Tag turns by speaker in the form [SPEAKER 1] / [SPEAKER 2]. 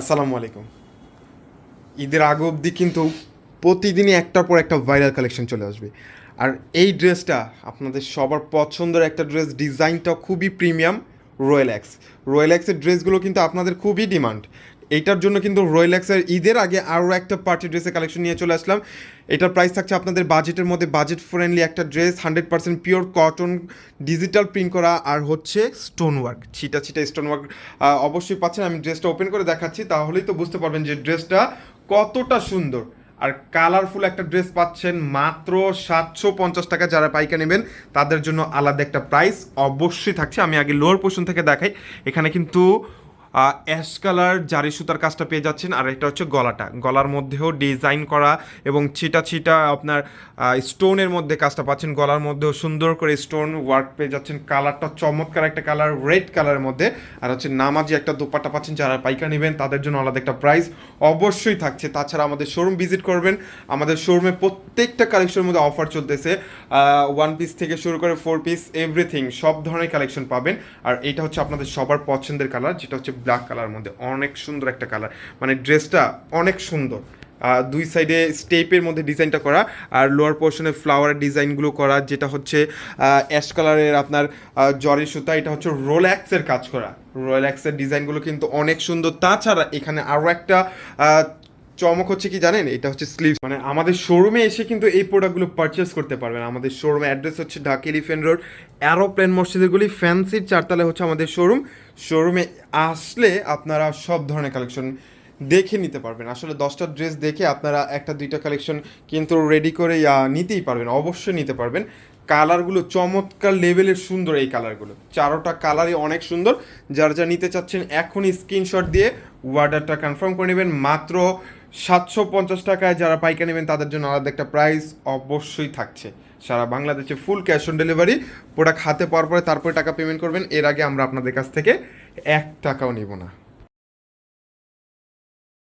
[SPEAKER 1] আসসালামু আলাইকুম। ঈদের আগ অবধি কিন্তু প্রতিদিনই একটার পর একটা ভাইরাল কালেকশন চলে আসবে। আর এই ড্রেসটা আপনাদের সবার পছন্দের একটা ড্রেস ডিজাইনটা খুবই প্রিমিয়াম রয়্যাল এক্স রয়্যাল এক্সের ড্রেসগুলো কিন্তু আপনাদের খুবই ডিমান্ড এইটার জন্য কিন্তু রয়্যাল এক্সের ঈদের আগে আরও একটা পার্টি ড্রেসের কালেকশন নিয়ে চলে আসলাম। এটার প্রাইস থাকছে আপনাদের বাজেটের মধ্যে বাজেট ফ্রেন্ডলি একটা dress hundred percent pure cotton digital print করা, আর হচ্ছে স্টোন ওয়ার্ক ছিটা ছিটা স্টোন ওয়ার্ক অবশ্যই পাচ্ছেন। আমি ড্রেসটা ওপেন করে দেখাচ্ছি, তাহলেই তো বুঝতে পারবেন যে ড্রেসটা কতটা সুন্দর। আর কালারফুল একটা ড্রেস পাচ্ছেন মাত্র সাতশো পঞ্চাশ টাকা যারা পাইকা নেবেন, তাদের জন্য আলাদা একটা প্রাইস অবশ্যই থাকছে। আমি আগে লোয়ার পোর্শন থেকে দেখাই। এখানে কিন্তু অ্যাশ কালার জারি সুতার কাজটা পেয়ে যাচ্ছেন, আর এটা হচ্ছে গলাটা। গলার মধ্যেও ডিজাইন করা এবং ছিটা ছিটা আপনার স্টোনের মধ্যে কাজটা পাচ্ছেন। গলার মধ্যেও সুন্দর করে স্টোন ওয়ার্ক পেয়ে যাচ্ছেন। কালারটা চমৎকার একটা কালার, রেড কালারের মধ্যে। আর হচ্ছে নামাজি একটা দোপাট্টা পাচ্ছেন যারা পাইকা নেবেন, তাদের জন্য আলাদা একটা প্রাইস অবশ্যই থাকছে। তাছাড়া আমাদের শোরুম ভিজিট করবেন। আমাদের শোরুমে প্রত্যেকটা কালেকশনের মধ্যে অফার চলতেছে। ওয়ান পিস থেকে শুরু করে ফোর পিস এভরিথিং সব ধরনের কালেকশন পাবেন। আর এটা হচ্ছে আপনাদের সবার পছন্দের কালার যেটা হচ্ছে ব্ল্যাক কালার মধ্যে অনেক সুন্দর একটা কালার মানে ড্রেসটা অনেক সুন্দর। দুই সাইডে স্টেপের মধ্যে ডিজাইনটা করা। আর লোয়ার পোর্শনে ফ্লাওয়ারের ডিজাইনগুলো করা, যেটা হচ্ছে অ্যাশ কালারের আপনার জরের জরি সুতা, এটা হচ্ছে রোল্যাক্সের কাজ করা। রোল্যাক্সের ডিজাইনগুলো কিন্তু অনেক সুন্দর। তাছাড়া এখানে আরও একটা চমক হচ্ছে কি জানেন? এটা হচ্ছে স্লিভ মানে আমাদের শোরুমে এসে কিন্তু এই প্রোডাক্টগুলো পারচেস করতে পারবেন। আমাদের শোরুমে অ্যাড্রেস হচ্ছে ঢাকা এলিফেন্ট রোড অ্যারোপ্লেন মসজিদের গুলি ফ্যান্সির চারতলায় হচ্ছে আমাদের শোরুম শোরুমে আসলে আপনারা সব ধরনের কালেকশন দেখে নিতে পারবেন। আসলে দশটা ড্রেস দেখে আপনারা একটা, দুইটা কালেকশন কিন্তু রেডি করে নিতেই পারবেন, অবশ্যই নিতে পারবেন। কালারগুলো চমৎকার লেভেলের সুন্দর এই কালারগুলো চারোটা কালারই অনেক সুন্দর। যারা যা নিতে চাচ্ছেন, এখনই স্ক্রিনশট দিয়ে অর্ডারটা কনফার্ম করে নেবেন। মাত্র সাতশো পঞ্চাশ টাকায় যারা পাইকা নেবেন, তাদের জন্য আলাদা একটা প্রাইস অবশ্যই থাকছে। সারা বাংলাদেশে full cash on delivery product হাতে পাওয়ার পরে তারপরে টাকা পেমেন্ট করবেন, এর আগে আমরা আপনাদের কাছ থেকে এক টাকাও নেব না।